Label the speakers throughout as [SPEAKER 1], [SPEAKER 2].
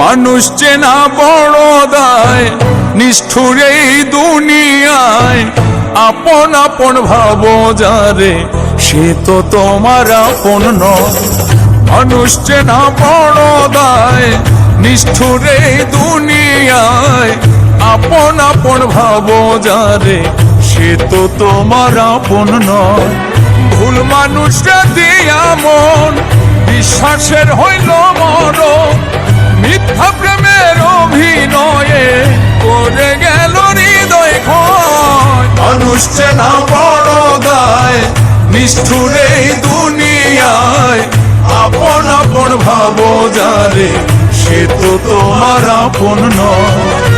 [SPEAKER 1] মানুষ চেনা বড় দায়, নিষ্ঠুর এই দুনিয়ায়। আপন আপন ভাব যারে, সে তো তোমার আপন নয়। মানুষ চেনা বড় দায়, নিষ্ঠুর এই দুনিয়ায়। আপন আপন ভাব যারে, সে তো তোমার আপন নয়। ভুল মানুষটা দিয়া মন বিশ্বাসের হইল মরণ। মানুষ না বড় গায়, নিষ্ঠুর এই দুনিয়ায়। আপন আপন ভাব যারে, সে তো তোমার আপন নয়।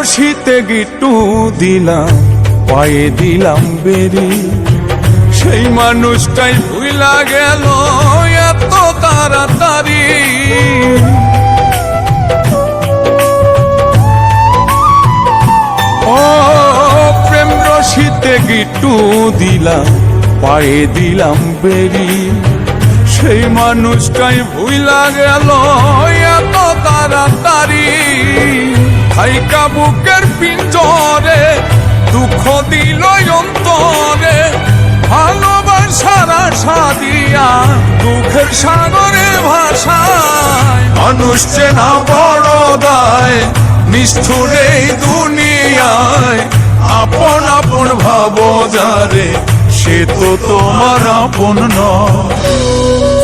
[SPEAKER 1] রশিতে গিটু দিলাম, পায়ে দিলাম বেরি। সেই মানুষটাই ভুইলা গেল এত তাড়াতাড়ি। ও, প্রেম রশিতে গিটু দিলাম, পায়ে দিলাম বেরি। সেই মানুষটাই ভুইলা গেল এত তাড়াতাড়ি। হাইকা বুকের পিঞ্জরে দুঃখ দিল অন্তরে। ভালোবাসার আশা দিয়া দুঃখের সাগরে ভাষায় মানুষ চেনা বড় দায়, নিষ্ঠুর এই দুনিয়ায়। আপন আপন ভাব যারে, সে তো তোমার আপন নয়।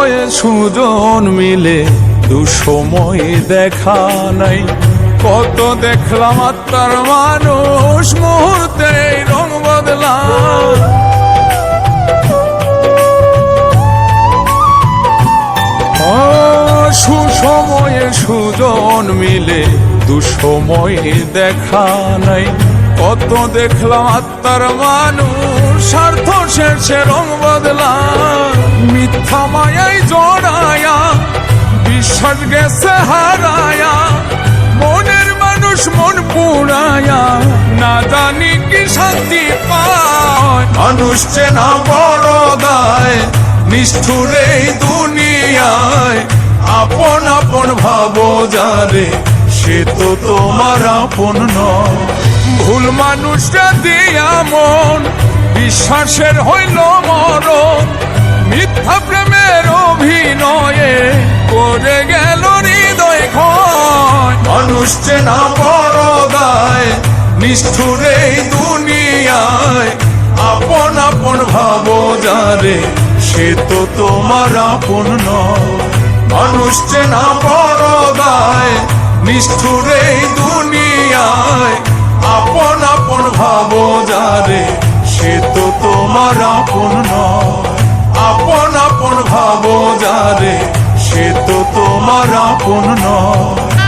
[SPEAKER 1] সুসময়ে সুজন মিলে, দুসময়ে দেখা নাই। কত দেখলাম আত্মার মানুষ, মুহূর্তে রং বদলা সুসময়ে সুজন মিলে, দুসময়ে দেখা নাই। কত দেখলাম আত্মার মানুষ, স্বার্থ শেষে রং বদলা বিশ্বাস গেছে মনের মানুষ মন পুরায়া, না জানি কি শান্তি পায়। মানুষ চেনা বড় দায় নিষ্ঠুর এই দুনিয়ায়। আপন আপন ভাব যারে, সে তো তোমার আপন নয়। ভুল মানুষটা দিয়া মন বিশ্বাসের হইল মরণ, মিথ্যা প্রেমের অভিনয়ে। করে গেল হৃদয় ক্ষয়। মানুষ চেনা বড় দায় নিষ্ঠুর এই দুনিয়ায়। আপন আপন ভাব যারে, সে তো তোমার আপন মানুষ চেনা বড় দায় নিষ্ঠুর এই দুনিয়ায়। আপন আপন ভাব যারে, সে তো তোমার আপন নয়। আপন আপন ভাব যারে সে তো তোমার আপন নয়।